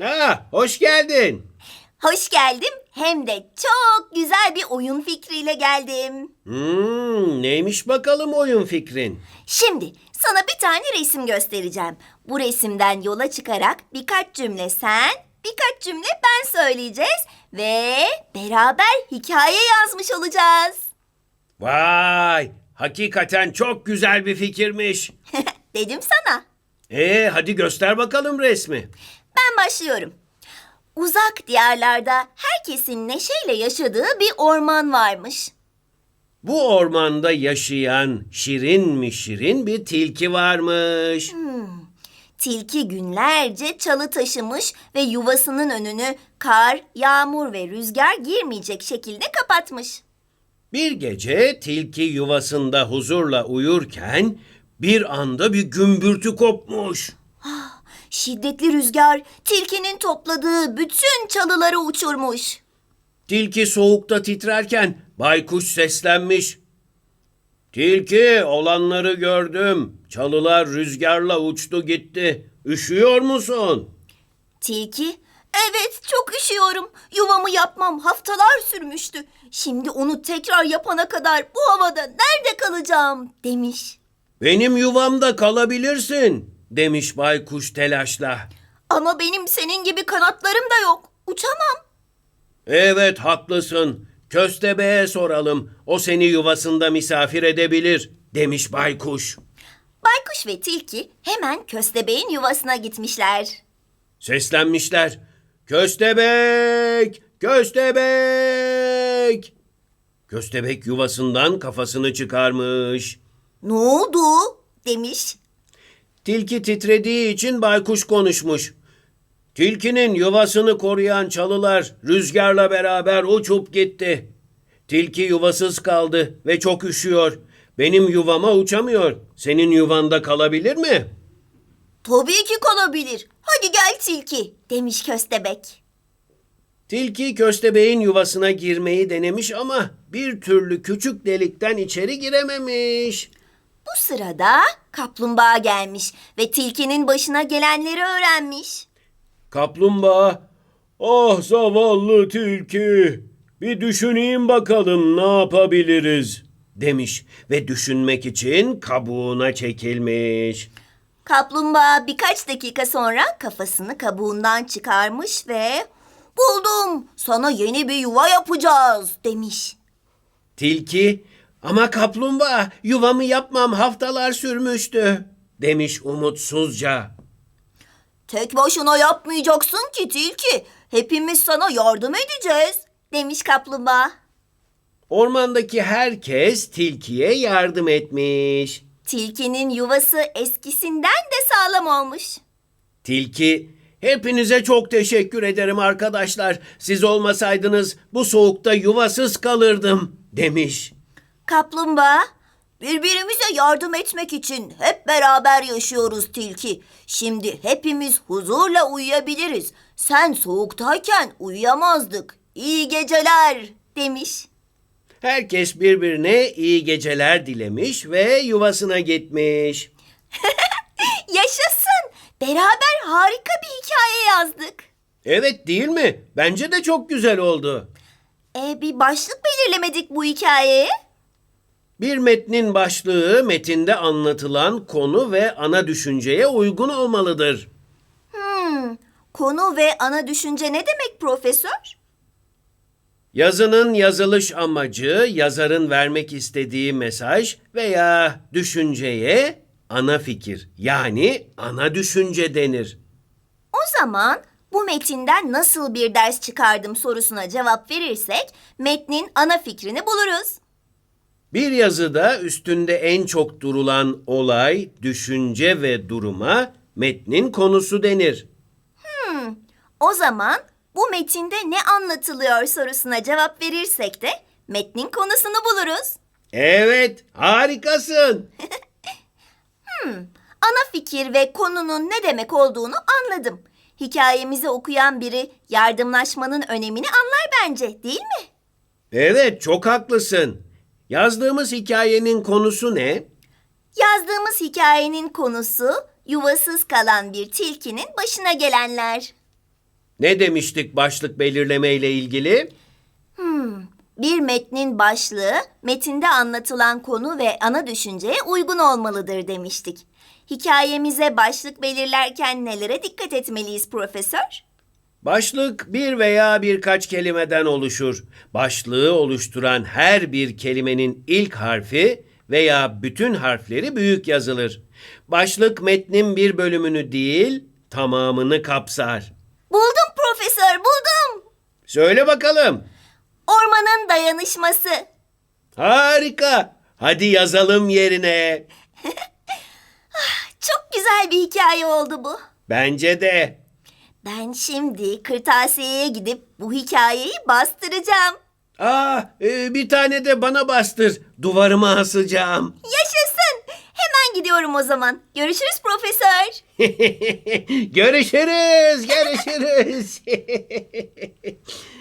Ha, hoş geldin. Hoş geldim. Hem de çok güzel bir oyun fikriyle geldim. Hmm, neymiş bakalım oyun fikrin? Şimdi sana bir tane resim göstereceğim. Bu resimden yola çıkarak birkaç cümle sen, birkaç cümle ben söyleyeceğiz ve beraber hikaye yazmış olacağız. Vay, hakikaten çok güzel bir fikirmiş. Dedim sana. Ee, hadi göster bakalım resmi. Ben başlıyorum. Uzak diyarlarda herkesin neşeyle yaşadığı bir orman varmış. Bu ormanda yaşayan şirin mi şirin bir tilki varmış. Tilki günlerce çalı taşımış ve yuvasının önünü kar, yağmur ve rüzgar girmeyecek şekilde kapatmış. Bir gece tilki yuvasında huzurla uyurken bir anda bir gümbürtü kopmuş. Şiddetli rüzgar tilkinin topladığı bütün çalıları uçurmuş. Tilki soğukta titrerken baykuş seslenmiş. Tilki olanları gördüm. Çalılar rüzgarla uçtu gitti. Üşüyor musun? Tilki, evet çok üşüyorum. Yuvamı yapmam haftalar sürmüştü. Şimdi onu tekrar yapana kadar bu havada nerede kalacağım demiş. Benim yuvamda kalabilirsin demiş baykuş telaşla. Ama benim senin gibi kanatlarım da yok. Uçamam. Evet haklısın. Köstebeğe soralım. O seni yuvasında misafir edebilir demiş baykuş. Baykuş ve tilki hemen köstebeğin yuvasına gitmişler. Seslenmişler. Köstebek! Köstebek! Köstebek yuvasından kafasını çıkarmış. Ne oldu? demiş. Tilki titrediği için baykuş konuşmuş. Tilkinin yuvasını koruyan çalılar rüzgarla beraber uçup gitti. Tilki yuvasız kaldı ve çok üşüyor. Benim yuvama uçamıyor. Senin yuvanda kalabilir mi? Tabii ki kalabilir. Hadi gel tilki demiş köstebek. Tilki köstebeğin yuvasına girmeyi denemiş ama bir türlü küçük delikten içeri girememiş. Bu sırada kaplumbağa gelmiş ve tilkinin başına gelenleri öğrenmiş. Kaplumbağa, ah zavallı tilki, bir düşüneyim bakalım ne yapabiliriz demiş ve düşünmek için kabuğuna çekilmiş. Kaplumbağa birkaç dakika sonra kafasını kabuğundan çıkarmış ve buldum sana yeni bir yuva yapacağız demiş. Tilki, ama kaplumbağa yuvamı yapmam haftalar sürmüştü demiş umutsuzca. Tek başına yapmayacaksın ki tilki. Hepimiz sana yardım edeceğiz demiş kaplumbağa. Ormandaki herkes tilkiye yardım etmiş. Tilkinin yuvası eskisinden de sağlam olmuş. Tilki, hepinize çok teşekkür ederim arkadaşlar. Siz olmasaydınız bu soğukta yuvasız kalırdım demiş. Kaplumbağa, birbirimize yardım etmek için hep beraber yaşıyoruz tilki. Şimdi hepimiz huzurla uyuyabiliriz. Sen soğuktayken uyuyamazdık. İyi geceler demiş. Herkes birbirine iyi geceler dilemiş ve yuvasına gitmiş. Yaşasın. Beraber harika bir hikaye yazdık. Evet değil mi? Bence de çok güzel oldu. E, bir başlık belirlemedik bu hikayeye. Bir metnin başlığı metinde anlatılan konu ve ana düşünceye uygun olmalıdır. Hmm, konu ve ana düşünce ne demek profesör? Yazının yazılış amacı, yazarın vermek istediği mesaj veya düşünceye ana fikir yani ana düşünce denir. O zaman bu metinden nasıl bir ders çıkardım sorusuna cevap verirsek metnin ana fikrini buluruz. Bir yazıda üstünde en çok durulan olay, düşünce ve duruma metnin konusu denir. O zaman bu metinde ne anlatılıyor sorusuna cevap verirsek de metnin konusunu buluruz. Evet, harikasın. Ana fikir ve konunun ne demek olduğunu anladım. Hikayemizi okuyan biri yardımlaşmanın önemini anlar bence, değil mi? Evet, çok haklısın. Yazdığımız hikayenin konusu ne? Yazdığımız hikayenin konusu yuvasız kalan bir tilkinin başına gelenler. Ne demiştik başlık belirleme ile ilgili? Bir metnin başlığı, metinde anlatılan konu ve ana düşünceye uygun olmalıdır demiştik. Hikayemize başlık belirlerken nelere dikkat etmeliyiz profesör? Başlık bir veya birkaç kelimeden oluşur. Başlığı oluşturan her bir kelimenin ilk harfi veya bütün harfleri büyük yazılır. Başlık metnin bir bölümünü değil, tamamını kapsar. Buldum profesör, buldum. Söyle bakalım. Ormanın dayanışması. Harika. Hadi yazalım yerine. Çok güzel bir hikaye oldu bu. Bence de. Ben şimdi kırtasiyeye gidip bu hikayeyi bastıracağım. Aa, e, bir tane de bana bastır. Duvarıma asacağım. Yaşasın. Hemen gidiyorum o zaman. Görüşürüz profesör. görüşürüz, görüşürüz.